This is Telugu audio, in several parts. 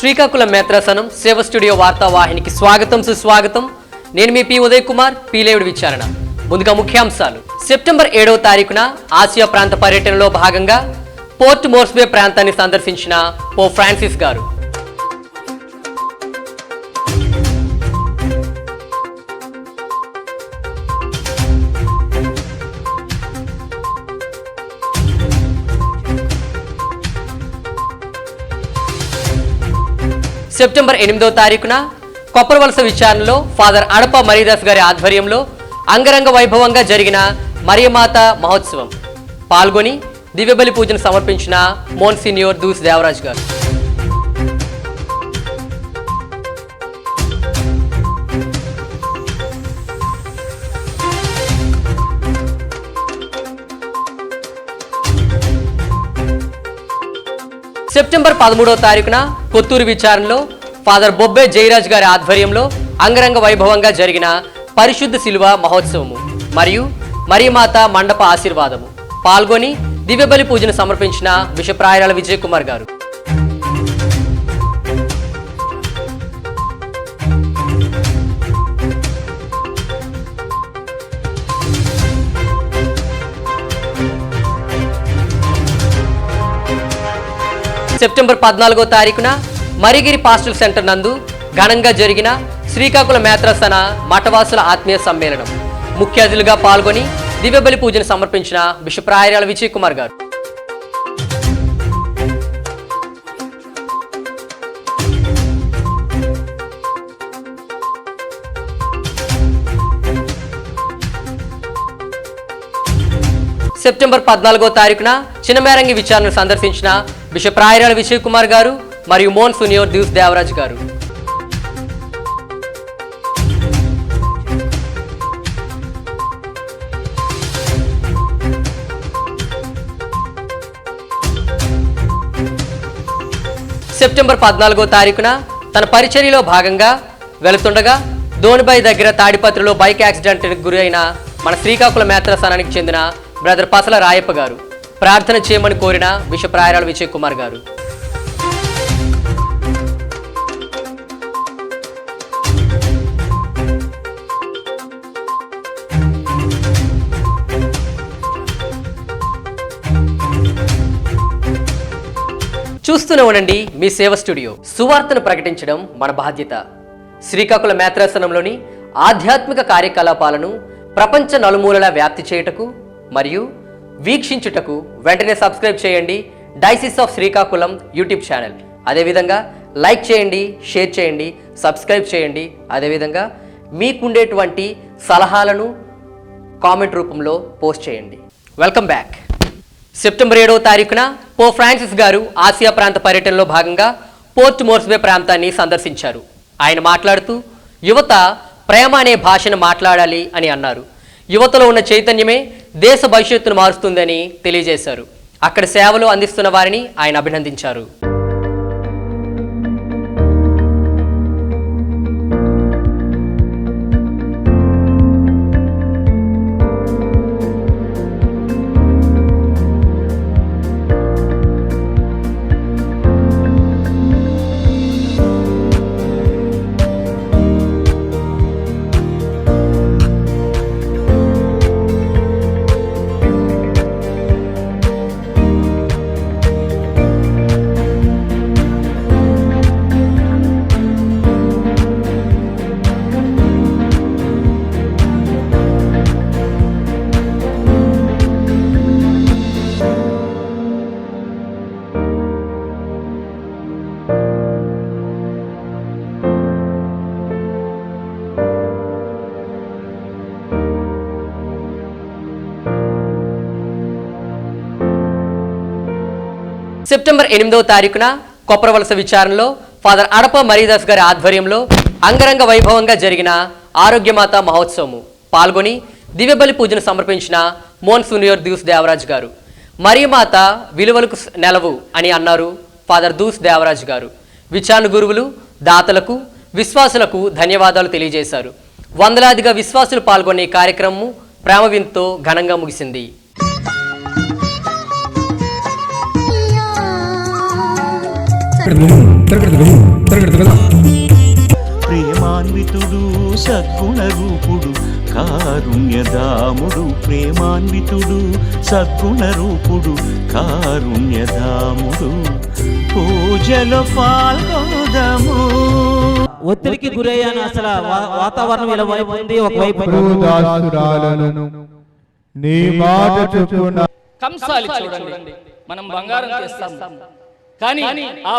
శ్రీకాకుళం మేత్రాసనం సేవ స్టూడియో వార్తావాహినికి స్వాగతం సుస్వాగతం. నేను మీ పి ఉదయ్ కుమార్ పీలేవుడి విచారణ. ముందుగా ముఖ్యాంశాలు. సెప్టెంబర్ ఏడవ తారీఖున ఆసియా ప్రాంత పర్యటనలో భాగంగా పోర్ట్ మోర్స్బే ప్రాంతాన్ని సందర్శించిన పో ఫ్రాన్సిస్ గారు. సెప్టెంబర్ ఎనిమిదో తారీఖున కొప్పరవలస విచారణలో ఫాదర్ అడప మరీదాస్ గారి ఆధ్వర్యంలో అంగరంగ వైభవంగా జరిగిన మరియమాత మహోత్సవం. పాల్గొని దివ్యబలి పూజను సమర్పించిన మోన్సీనియోర్ దూస్ దేవరాజ్ గారు. సెప్టెంబర్ పదమూడవ తారీఖున కొత్తూరు విచారణలో ఫాదర్ బొబ్బే జయరాజ్ గారి ఆధ్వర్యంలో అంగరంగ వైభవంగా జరిగిన పరిశుద్ధ శిలువ మహోత్సవము మరియు మరియమాత మండప ఆశీర్వాదము. పాల్గొని దివ్యబలి పూజను సమర్పించిన విషప్రాయరాల విజయ్ కుమార్ గారు. సెప్టెంబర్ పద్నాలుగో తారీఖున మరిగిరి పాస్టల్ సెంటర్ నందు ఘనంగా జరిగిన శ్రీకాకుళం మేత్రసన మఠవాసుల ఆత్మీయ సమ్మేళనం. ముఖ్య అతిథులుగా పాల్గొని దివ్యబలి పూజను సమర్పించిన విషప్రాయరాల విజయ్ కుమార్ గారు. సెప్టెంబర్ పద్నాలుగో తారీఖున చిన్నమేరంగి విచారణను సందర్శించిన బిషప్ రాయరాల విజయ్ కుమార్ గారు మరియు మోన్ సునియోర్ దివ్స్ దేవరాజ్ గారు. సెప్టెంబర్ పద్నాలుగో తారీఖున తన పరిచర్యలో భాగంగా వెళుతుండగా ధోనిబాయి దగ్గర తాడిపత్రిలో బైక్ యాక్సిడెంట్కి గురి అయిన మన శ్రీకాకుళం మేత్రస్థానానికి చెందిన బ్రదర్ పసల రాయప్ప గారు. ప్రార్థన చేయమని కోరిన విషప్రాయరాలు విజయ్ కుమార్ గారు. చూస్తూనే ఉండండి మీ సేవ స్టూడియో. సువార్తను ప్రకటించడం మన బాధ్యత. శ్రీకాకుళం మేత్రాసనంలోని ఆధ్యాత్మిక కార్యకలాపాలను ప్రపంచ నలుమూలలా వ్యాప్తి చేయుటకు మరియు వీక్షించుటకు వెంటనే సబ్స్క్రైబ్ చేయండి. Diocese of Srikakulam YouTube channel. అదేవిధంగా లైక్ చేయండి షేర్ చేయండి సబ్స్క్రైబ్ చేయండి. అదేవిధంగా మీకుండేటువంటి సలహాలను కామెంట్ రూపంలో పోస్ట్ చేయండి. వెల్కమ్ బ్యాక్ సెప్టెంబర్ ఏడవ తారీఖున పో ఫ్రాన్సిస్ గారు ఆసియా ప్రాంత పర్యటనలో భాగంగా పోర్ట్ మోర్స్బే ప్రాంతాన్ని సందర్శించారు. ఆయన మాట్లాడుతూ యువత ప్రేమ అనే భాషను మాట్లాడాలి అని అన్నారు. యువతలో ఉన్న చైతన్యమే దేశ భవిష్యత్తును మారుస్తుందని తెలియజేశారు. అక్కడ సేవలు అందిస్తున్న వారిని ఆయన అభినందించారు. సెప్టెంబర్ ఎనిమిదవ తారీఖున కొప్పరవలస విచారణలో ఫాదర్ అడప మరీదాస్ గారి ఆధ్వర్యంలో అంగరంగ వైభవంగా జరిగిన ఆరోగ్యమాత మహోత్సవము పాల్గొని దివ్యబలి పూజను సమర్పించిన మోన్ సూనియర్ దూస్ దేవరాజ్ గారు. మరియమాత విలువలకు నెలవు అని అన్నారు ఫాదర్ దూస్ దేవరాజ్ గారు. విచారణ గురువులు దాతలకు విశ్వాసులకు ధన్యవాదాలు తెలియజేశారు. వందలాదిగా విశ్వాసులు పాల్గొనే కార్యక్రమము కార్యక్రమం ప్రేమవింతో ఘనంగా ముగిసింది. ప్రేమాన్వితుడు సద్గుణ రూపుడు కారుణ్యధాముడు. ప్రేమాన్వితుడు సద్గుణ రూపుడు కారుణ్యధాముడు. పూజలో పాల్గొదము. ఒత్తిడికి గురయ్యాను అసలు వాతావరణం ఇలా వైపు ఉంది ఒకవైపు నీ మాట కంసాలి చూడండి. మనం బంగారం చేస్తాం కానీ ఆ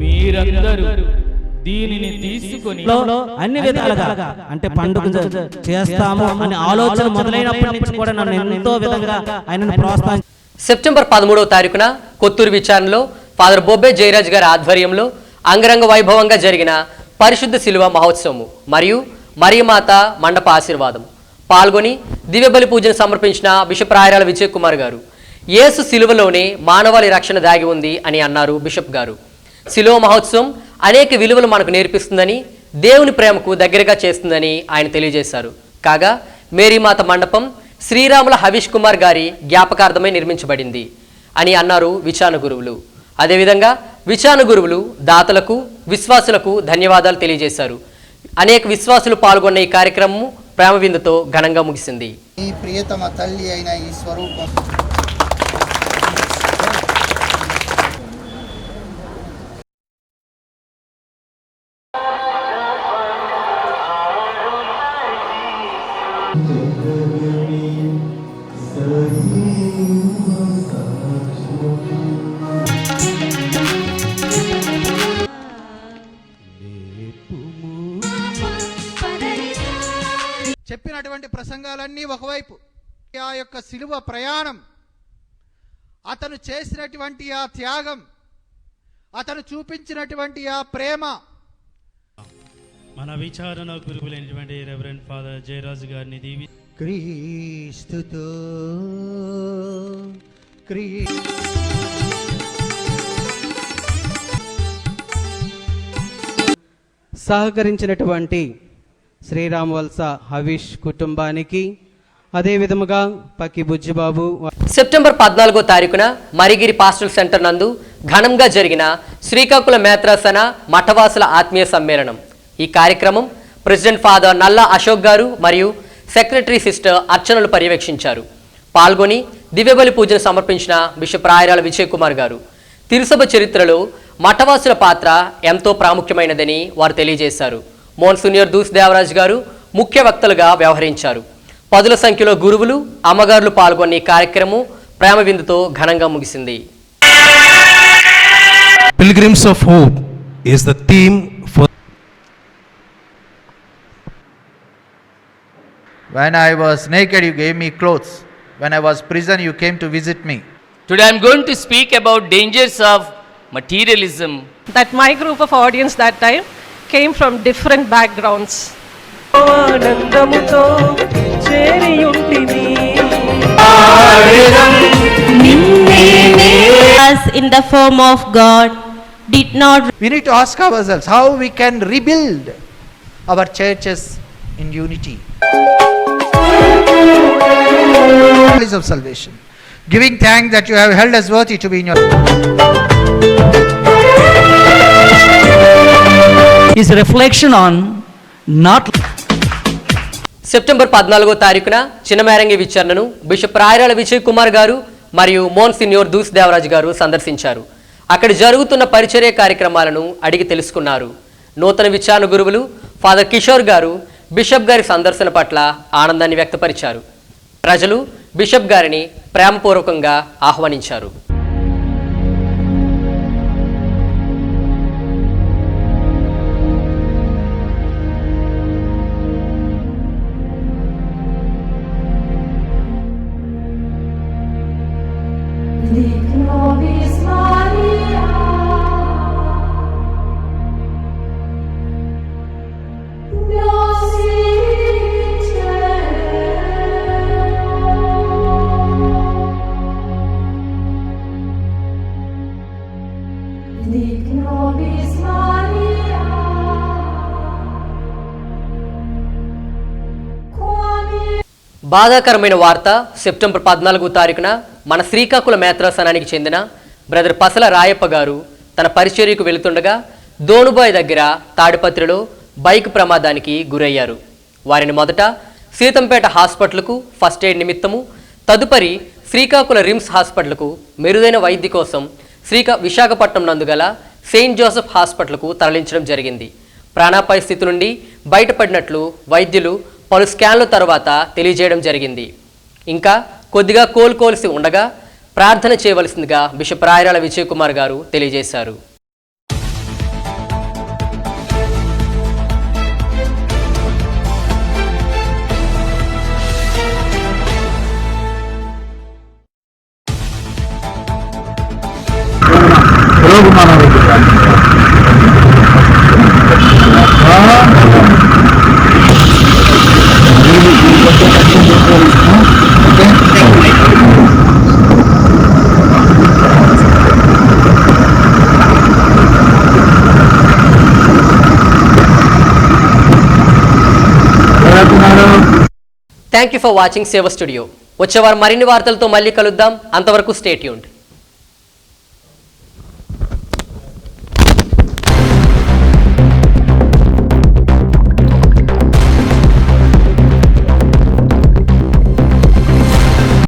మీరందరూ దీనిని తీసుకొని అన్ని విధాలుగా అంటే పండుగ చేస్తాము అనే ఆలోచన మొదలైనప్పటి నుంచి కూడా నన్ను ఎంతో విధంగా ఆయనను ప్రోత్సహించారు. సెప్టెంబర్ పదమూడవ తారీఖున కొత్తూరు విచారణలో ఫాదర్ బొబ్బే జయరాజ్ గారి ఆధ్వర్యంలో అంగరంగ వైభవంగా జరిగిన పరిశుద్ధ శిలువ మహోత్సవము మరియు మరియమాత మండప ఆశీర్వాదం. పాల్గొని దివ్యబలి పూజను సమర్పించిన బిషప్ రాయరాల విజయ్ కుమార్ గారు యేసు శిలువలోనే మానవాళి రక్షణ దాగి ఉంది అని అన్నారు బిషప్ గారు. శిలువ మహోత్సవం అనేక విలువలు మనకు నేర్పిస్తుందని దేవుని ప్రేమకు దగ్గరగా చేస్తుందని ఆయన తెలియజేశారు. కాగా మేరీమాత మండపం శ్రీరాముల హవీష్ కుమార్ గారి జ్ఞాపకార్థమై నిర్మించబడింది అని అన్నారు విచారణ గురువులు. అదేవిధంగా విచారణ గురువులు దాతలకు విశ్వాసులకు ధన్యవాదాలు తెలియజేశారు. అనేక విశ్వాసులు పాల్గొన్న ఈ కార్యక్రమం ప్రేమ విందుతో ఘనంగా ముగిసింది. ఈ ప్రియతమ తల్లి అయిన ఈ స్వరూపం ప్రసంగాలన్నీ ఒకవైపు. ఆ యొక్క సిలువ ప్రయాణం అతను చేసినటువంటి ఆ త్యాగం అతను చూపించినటువంటి ఆ ప్రేమ. మన విచారణ గురువులైనటువంటి రెవరెండ్ ఫాదర్ జయరాజు గారిని దీవి క్రీస్తుతో క్రీ సహకరించినటువంటి శ్రీరామ్ వల్స హవీష్ కుటుంబానికి అదే విధముగా పక్కి బుజ్జిబాబు సెప్టెంబర్ పద్నాలుగో తారీఖున మరిగిరి పాస్టల్ సెంటర్ నందు ఘనంగా జరిగిన శ్రీకాకుళం మేత్రాసన మఠవాసుల ఆత్మీయ సమ్మేళనం. ఈ కార్యక్రమం ప్రెసిడెంట్ ఫాదర్ నల్లా అశోక్ గారు మరియు సెక్రటరీ సిస్టర్ అర్చనలు పర్యవేక్షించారు. పాల్గొని దివ్యబలి పూజను సమర్పించిన బిషప్ రాయరాల విజయ్ కుమార్ గారు. తిరుసభ చరిత్రలో మఠవాసుల పాత్ర ఎంతో ప్రాముఖ్యమైనదని వారు తెలియజేశారు. మోన్సూనియర్ దూస్ దేవరాజ్ గారు ముఖ్య వక్తలుగా వ్యవహరించారు పదుల సంఖ్యలో గురువులు అమ్మగారులు పాల్గొన్న ఈ కార్యక్రమం ప్రేమ విందుతో ఘనంగా ముగిసింది Pilgrims of Hope is the theme for When I was naked, you gave me clothes. When I was prison, you came to visit me. Today I'm going to speak about dangers of materialism that my group of audience that time came from different backgrounds. us in the form of God did not We need to ask ourselves how we can rebuild our churches in unity. Place of salvation. Giving thanks that you have held us worthy to be in your. Is reflection on not September పద్నాలుగో తారీఖున చిన్నమేరంగి విచారణను బిషప్ రాయరాల విజయ్ కుమార్ గారు మరియు మోన్ సిన్యోర్ దూస్ దేవరాజు గారు సందర్శించారు. అక్కడ జరుగుతున్న పరిచర్య కార్యక్రమాలను అడిగి తెలుసుకున్నారు. నూతన విచారణ గురువులు ఫాదర్ కిషోర్ గారు బిషప్ గారి సందర్శన పట్ల ఆనందాన్ని వ్యక్తపరిచారు. ప్రజలు బిషప్ గారిని ప్రేమపూర్వకంగా ఆహ్వానించారు. బాధాకరమైన వార్త సెప్టెంబర్ పద్నాలుగో తారీఖున మన శ్రీకాకుళం మేత్రాసనానికి చెందిన బ్రదర్ పసల రాయప్ప గారు తన పరిచర్యకు వెళుతుండగా దోణుబాయ్ దగ్గర తాడిపత్రిలో బైక్ ప్రమాదానికి గురయ్యారు. వారిని మొదట సీతంపేట హాస్పిటల్కు ఫస్ట్ ఎయిడ్ నిమిత్తము తదుపరి శ్రీకాకుళ రిమ్స్ హాస్పిటల్కు మెరుగైన వైద్య కోసం శ్రీకా విశాఖపట్నం నందుగల సెయింట్ జోసెఫ్ హాస్పిటల్కు తరలించడం జరిగింది. ప్రాణాపాయ స్థితి నుండి బయటపడినట్లు వైద్యులు పలు స్కాన్ల తర్వాత తెలియజేయడం జరిగింది. ఇంకా కొద్దిగా కోలుకోవలసి ఉండగా ప్రార్థన చేయవలసిందిగా బిషప్ రాయరాల విజయ్ కుమార్ గారు తెలియజేశారు. Thank you for watching Seva studio వచ్చేవారు మరిన్ని వార్తలతో మళ్ళీ కలుద్దాం. అంతవరకు స్టేట్ యూండ్